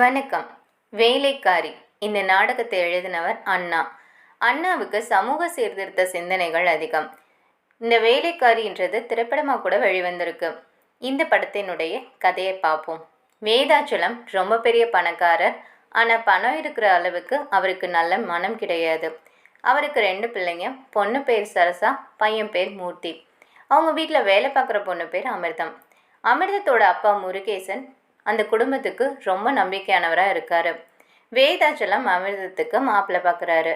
வணக்கம். வேலைக்காரி. இந்த நாடகத்தை எழுதினவர் அண்ணா. அண்ணாவுக்கு சமூக சீர்திருத்த சிந்தனைகள் அதிகம். இந்த வேலைக்காரின்றது திரைப்படமாக கூட வெளிவந்திருக்கு. இந்த படத்தினுடைய கதையை பார்ப்போம். வேதாச்சலம் ரொம்ப பெரிய பணக்காரர். ஆனால் பணம் இருக்கிற அளவுக்கு அவருக்கு நல்ல மனம் கிடையாது. அவருக்கு ரெண்டு பிள்ளைங்க. பொண்ணு பேர் சரசா பையன் பேர் மூர்த்தி. அவங்க வீட்டில் வேலை பார்க்குற பொண்ணு பேர் அமிர்தம். அமிர்தத்தோட அப்பா முருகேசன் அந்த குடும்பத்துக்கு ரொம்ப நம்பிக்கையானவராக இருக்கார். வேதாச்சலம் அமிர்தத்துக்கு மாப்பிள்ளை பார்க்குறாரு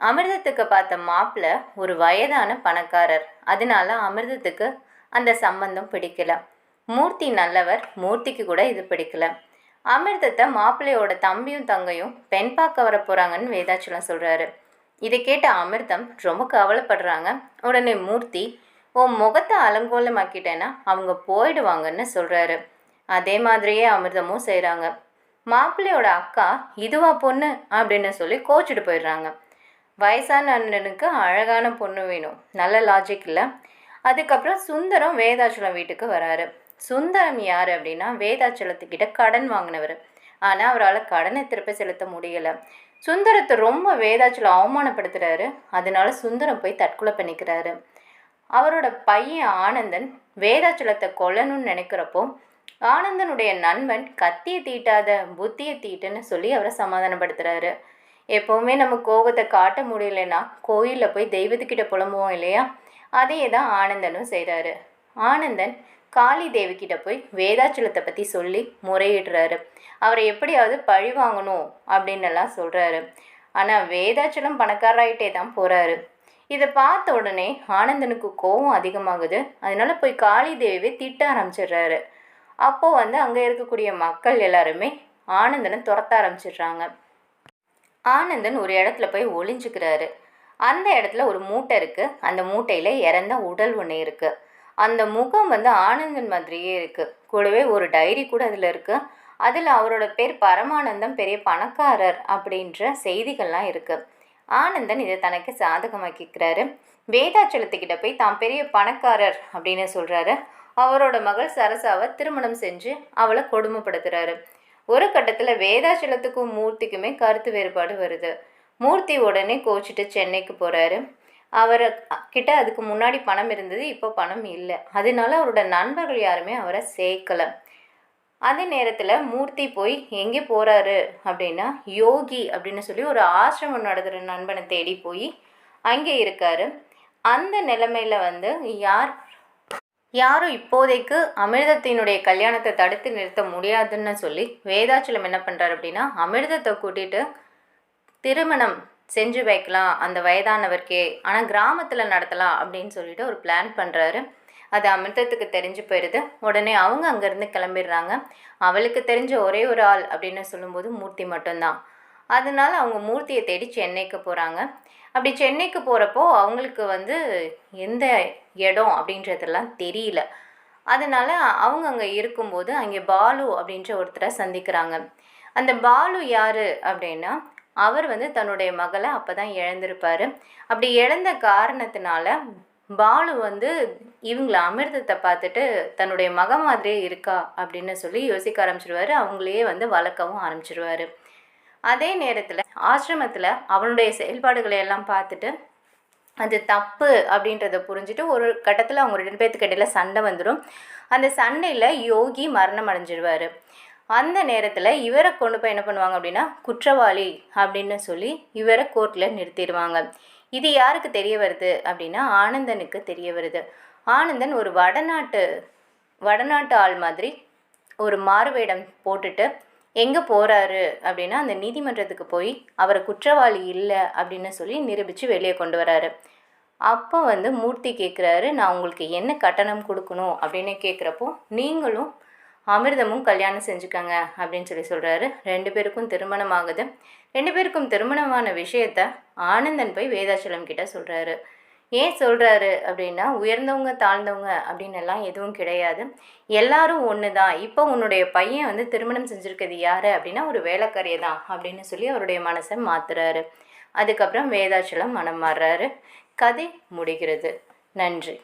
அமிர்தத்துக்கு பார்த்த மாப்பிள்ளை ஒரு வயதான பணக்காரர். அதனால அமிர்தத்துக்கு அந்த சம்பந்தம் பிடிக்கல. மூர்த்தி நல்லவர் மூர்த்திக்கு கூட இது பிடிக்கல. அமிர்தத்தை மாப்பிள்ளையோட தம்பியும் தங்கையும் பெண் பார்க்க வர போகிறாங்கன்னு வேதாச்சலம் சொல்கிறாரு இதை கேட்ட அமிர்தம் ரொம்ப கவலைப்படுறாங்க. உடனே மூர்த்தி உன் முகத்தை அலங்கோலமாக்கிட்டேன்னா அவங்க போயிடுவாங்கன்னு சொல்கிறாரு அதே மாதிரியே அமிர்தமும் செய்கிறாங்க மாப்பிள்ளையோட அக்கா இதுவா பொண்ணு? அப்படின்னு சொல்லி கோச்சிட்டு போயிடுறாங்க. வயசான அண்ணனுக்கு அழகான பொண்ணு வேணும். நல்ல லாஜிக் இல்லை. அதுக்கப்புறம் சுந்தரம் வேதாச்சலம் வீட்டுக்கு வராரு. சுந்தரம் யார் அப்படின்னா வேதாச்சலத்துக்கிட்ட கடன் வாங்கினவர். ஆனால் அவரால் கடனை திருப்பி செலுத்த முடியலை. சுந்தரத்தை ரொம்ப வேதாச்சலம் அவமானப்படுத்துகிறாரு அதனால சுந்தரம் போய் தற்கொலை பண்ணிக்கிறாரு. அவரோட பையன் ஆனந்தன் வேதாச்சலத்தை கொல்லணும்னு நினைக்கிறப்போ ஆனந்தனுடைய நண்பன் கத்தியை தீட்டாத புத்தியை தீட்டுன்னு சொல்லி அவரை சமாதானப்படுத்துகிறாரு எப்போவுமே நம்ம கோபத்தை காட்ட முடியலன்னா கோயிலில் போய் தெய்வத்துக்கிட்ட புலம்புவோம் இல்லையா? அதே தான் ஆனந்தனும் செய்கிறாரு ஆனந்தன் காளி தேவிக்கிட்ட போய் வேதாச்சலத்தை பற்றி சொல்லி முறையிடுறாரு. அவரை எப்படியாவது பழி வாங்கணும் அப்படின்னுலாம் சொல்கிறாரு ஆனால் வேதாச்சலம் பணக்காராயிட்டே தான் போகிறாரு இதை பார்த்த உடனே ஆனந்தனுக்கு கோபம் அதிகமாகுது. அதனால போய் காளி தேவியை திட்ட ஆரம்பிச்சிடுறாரு. அப்போது வந்து அங்கே இருக்கக்கூடிய மக்கள் எல்லாருமே ஆனந்தனை துரத்த ஆரம்பிச்சிடுறாங்க. ஆனந்தன் ஒரு இடத்துல போய் ஒளிஞ்சுக்கிறாரு. அந்த இடத்துல ஒரு மூட்டை இருக்குது அந்த மூட்டையில் இறந்த உடல் ஒன்று இருக்குது அந்த முகம் வந்து ஆனந்தன் மாதிரியே இருக்குது கூடவே ஒரு டைரி கூட அதில் இருக்குது அதில் அவரோட பேர் பரமானந்தம் பெரிய பணக்காரர் அப்படின்ற செய்திகள்லாம் இருக்குது ஆனந்தன் இதை தனக்கு சாதகமாக்கிக்கிறாரு. வேதாச்சலத்துக்கிட்ட போய் தான் பெரிய பணக்காரர் அப்படின்னு சொல்கிறாரு அவரோட மகள் சரசாவை திருமணம் செஞ்சு அவளை கொடுமைப்படுத்துறாரு. ஒரு கட்டத்தில் வேதாச்சலத்துக்கும் மூர்த்திக்குமே கருத்து வேறுபாடு வருது. மூர்த்தி உடனே கோச்சிட்டு சென்னைக்கு போகிறாரு அவரை கிட்ட அதுக்கு முன்னாடி பணம் இருந்தது இப்போ பணம் இல்லை. அதனால அவரோட நண்பர்கள் யாருமே அவரை சேர்க்கலை. அதே நேரத்தில் மூர்த்தி போய் எங்கே போகிறாரு அப்படின்னா யோகி அப்படின்னு சொல்லி ஒரு ஆசிரமம் நடத்துகிற நண்பனை தேடி போய் அங்கே இருக்காரு. அந்த நிலைமையில் வந்து யார் யாரும் இப்போதைக்கு அமிர்தத்தினுடைய கல்யாணத்தை தடுத்து நிறுத்த முடியாதுன்னு சொல்லி வேதாச்சலம் என்ன பண்ணுறாரு அப்படின்னா அமிர்தத்தை கூட்டிகிட்டு திருமணம் செஞ்சு வைக்கலாம் அந்த வயதானவர்க்கே. ஆனால் கிராமத்தில் நடத்தலாம் அப்படின்னு சொல்லிட்டு ஒரு பிளான் பண்ணுறாரு அது அமிர்தத்துக்கு தெரிஞ்சு போயிடுது உடனே அவங்க அங்கேருந்து கிளம்பிடுறாங்க. அவளுக்கு தெரிஞ்ச ஒரே ஒரு ஆள் அப்படின்னு சொல்லும்போது மூர்த்தி மட்டும்தான். அதனால அவங்க மூர்த்தியை தேடி சென்னைக்கு போகிறாங்க அப்படி சென்னைக்கு போகிறப்போ அவங்களுக்கு வந்து எந்த இடம் அப்படின்றதெல்லாம் தெரியல. அதனால் அவங்க அங்கே இருக்கும்போது அங்கே பாலு அப்படின்ற ஒருத்தரை சந்திக்கிறாங்க. அந்த பாலு யார் அப்படின்னா அவர் வந்து தன்னுடைய மகளை அப்போ தான் இழந்திருப்பார். அப்படி இழந்த காரணத்தினால பாலு வந்து இவங்கள அமிர்தத்தை பார்த்துட்டு தன்னுடைய மக மாதிரியே இருக்கா அப்படின்னு சொல்லி யோசிக்க ஆரம்பிச்சிருவாரு. அவங்களையே வந்து வளர்க்கவும் ஆரம்பிச்சிருவாரு. அதே நேரத்தில் ஆசிரமத்தில் அவனுடைய செயல்பாடுகளை எல்லாம் பார்த்துட்டு அது தப்பு அப்படின்றத புரிஞ்சுட்டு ஒரு கட்டத்தில் அவங்க ரெண்டு பேர்த்துக்கு இடையில சண்டை வந்துடும் அந்த சண்டையில் யோகி மரணம் அடைஞ்சிருவார். அந்த நேரத்தில் இவரை கொண்டு போய் என்ன பண்ணுவாங்க அப்படின்னா குற்றவாளி அப்படின்னு சொல்லி இவரை கோர்ட்டில் நிறுத்திடுவாங்க. இது யாருக்கு தெரிய வருது அப்படின்னா ஆனந்தனுக்கு தெரிய வருது. ஆனந்தன் ஒரு வடநாட்டு வடநாட்டு ஆள் மாதிரி ஒரு மாறுவேடம் போட்டுட்டு எங்கே போகிறாரு அப்படின்னா அந்த நீதிமன்றத்துக்கு போய் அவரை குற்றவாளி இல்லை அப்படின்னு சொல்லி நிரூபித்து வெளியே கொண்டு வராரு. அப்போ வந்து மூர்த்தி கேட்குறாரு நான் உங்களுக்கு என்ன கட்டணம் கொடுக்கணும் அப்படின்னு கேட்குறப்போ நீங்களும் அமிர்தமும் கல்யாணம் செஞ்சுக்கங்க அப்படின்னு சொல்லி சொல்கிறாரு ரெண்டு பேருக்கும் திருமணம் ஆகுது. ரெண்டு பேருக்கும் திருமணமான விஷயத்த ஆனந்தன் போய் வேதாச்சலம் கிட்ட சொல்கிறாரு ஏன் சொல்கிறாரு அப்படின்னா உயர்ந்தவங்க தாழ்ந்தவங்க அப்படின்னு எல்லாம் எதுவும் கிடையாது. எல்லாரும் ஒன்று தான் இப்போ உன்னுடைய பையன் வந்து திருமணம் செஞ்சுருக்கிறது யார் அப்படின்னா ஒரு வேலைக்காரியை தான் அப்படின்னு சொல்லி அவருடைய மனசை மாற்றுறாரு அதுக்கப்புறம் வேதாச்சலம் மனம் மாறுறாரு. கதை முடிகிறது. நன்றி.